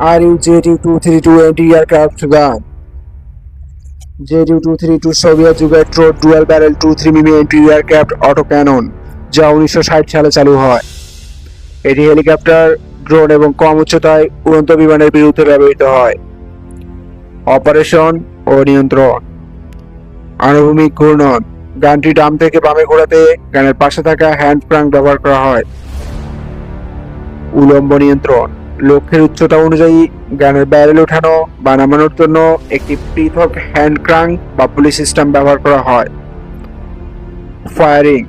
RU-JT-232 anti-aircraft gun. JT-232 সোভিয়েত যুগের ট্রো ডুয়াল ব্যারেল 23 মিমি anti-aircraft autocannon যা উনিশশো ষাট সালে চালু হয়। এটি হেলিকপ্টার, ড্রোন এবং কম উচ্চতায় উড়ন্ত বিমানের বিরুদ্ধে ব্যবহৃত হয়। অপারেশন ও নিয়ন্ত্রণ। আনুভূমিক ঘূর্ণন। গানটি ডাম থেকে বামে ঘোরাতে গানের পাশে থাকা হ্যান্ড ক্রাঙ্ক ব্যবহার করা হয়। উলম্ব নিয়ন্ত্রণ। লক্ষ্যের উচ্চতা অনুযায়ী গানের ব্যারেল ওঠানো বা নামানোর জন্য একটি পৃথক হ্যান্ড ক্রাঙ্ক বা পুলিশ সিস্টেম ব্যবহার করা হয়। ফায়ারিং।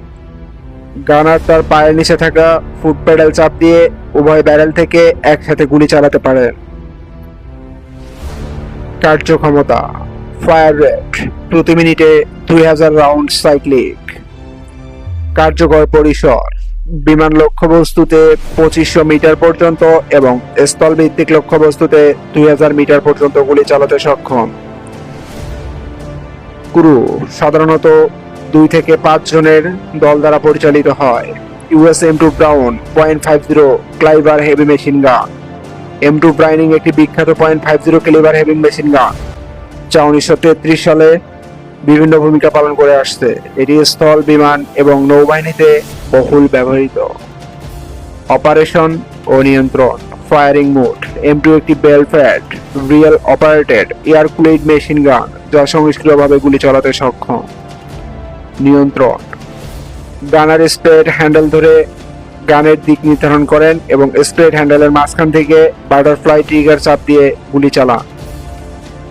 গানার তার পায়ের নিচে থাকা ফুট প্যাডেল চাপ দিয়ে উভয় ব্যারেল থেকে একসাথে গুলি চালাতে পারে। কার্যক্ষমতা। Fire rate. প্রতি মিনিটে দুই হাজার রাউন্ড সাইক্লিক। কার্যকর পরিসর। বিমান লক্ষ্যবস্তুতে পঁচিশশো মিটার পর্যন্ত এবং স্থল ভিত্তিক লক্ষ্যবস্তুতে দুই হাজার মিটার পর্যন্ত গুলি চালাতে সক্ষম। ক্রু সাধারণত দুই থেকে পাঁচ জনের দল দ্বারা পরিচালিত হয়। US M two Browning point five zero caliber heavy machine gun. M two Browning একটি বিখ্যাত point five zero caliber heavy machine gun. যা উনিশশো তেত্রিশ সালে বিভিন্ন ভূমিকা পালন করে আসছে। এটি স্থল, বিমান এবং নৌবাহিনীতে বহুল ব্যবহৃত। অপারেশন ও নিয়ন্ত্রণ, ফায়ারিং মোড এম টু একটি belt fed real operated air cooled machine gun যা সংস্ক্রিয়ভাবে গুলি চালাতে সক্ষম। নিয়ন্ত্রণ, গানার স্প্রেড হ্যান্ডেল ধরে গানের দিক নির্ধারণ করেন এবং স্প্রেড হ্যান্ডেলের মাঝখান থেকে বাটারফ্লাই ট্রিগার চাপ দিয়ে গুলি চালান।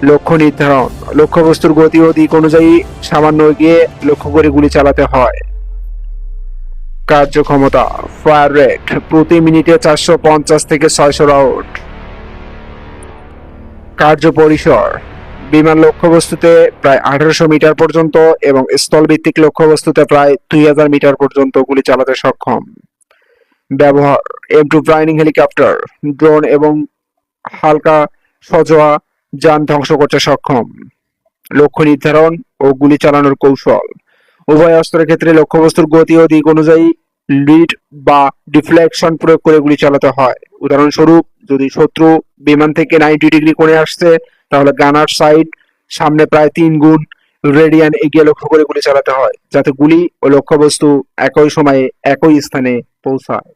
লক্ষ্য নির্ধারণ, লক্ষ্যবস্তুর গতি ও দিক অনুযায়ী সামান্য গিয়ে লক্ষ্য করে গুলি চালাতে হয়। কার্যক্ষমতা ফায়ার রেট প্রতি মিনিটে চারশো পঞ্চাশ থেকে ছয়শো রাউন্ড কার্য পরিসর বিমান লক্ষ্যবস্তুতে প্রায় আঠারোশো মিটার পর্যন্ত এবং স্থলভিত্তিক লক্ষ্যবস্তুতে প্রায় দুই হাজার মিটার পর্যন্ত গুলি চালাতে সক্ষম। ব্যবহার M two Browning helicopter drone এবং হালকা সজোয়া যান ধ্বংস করতে সক্ষম। লক্ষ্য নির্ধারণ ও গুলি চালানোর কৌশল। উভয় অস্ত্রের ক্ষেত্রে লক্ষ্যবস্তুর গতি ও দিক অনুযায়ী লিড বা ডিফ্লেকশন প্রয়োগ করে গুলি চালাতে হয়। উদাহরণস্বরূপ, যদি শত্রু বিমান থেকে নাইনটি ডিগ্রি কোণে আসছে, তাহলে গানার সাইড সামনে প্রায় তিন গুণ রেডিয়ান এগিয়ে লক্ষ্য করে গুলি চালাতে হয়, যাতে গুলি ও লক্ষ্যবস্তু একই সময়ে একই স্থানে পৌঁছায়।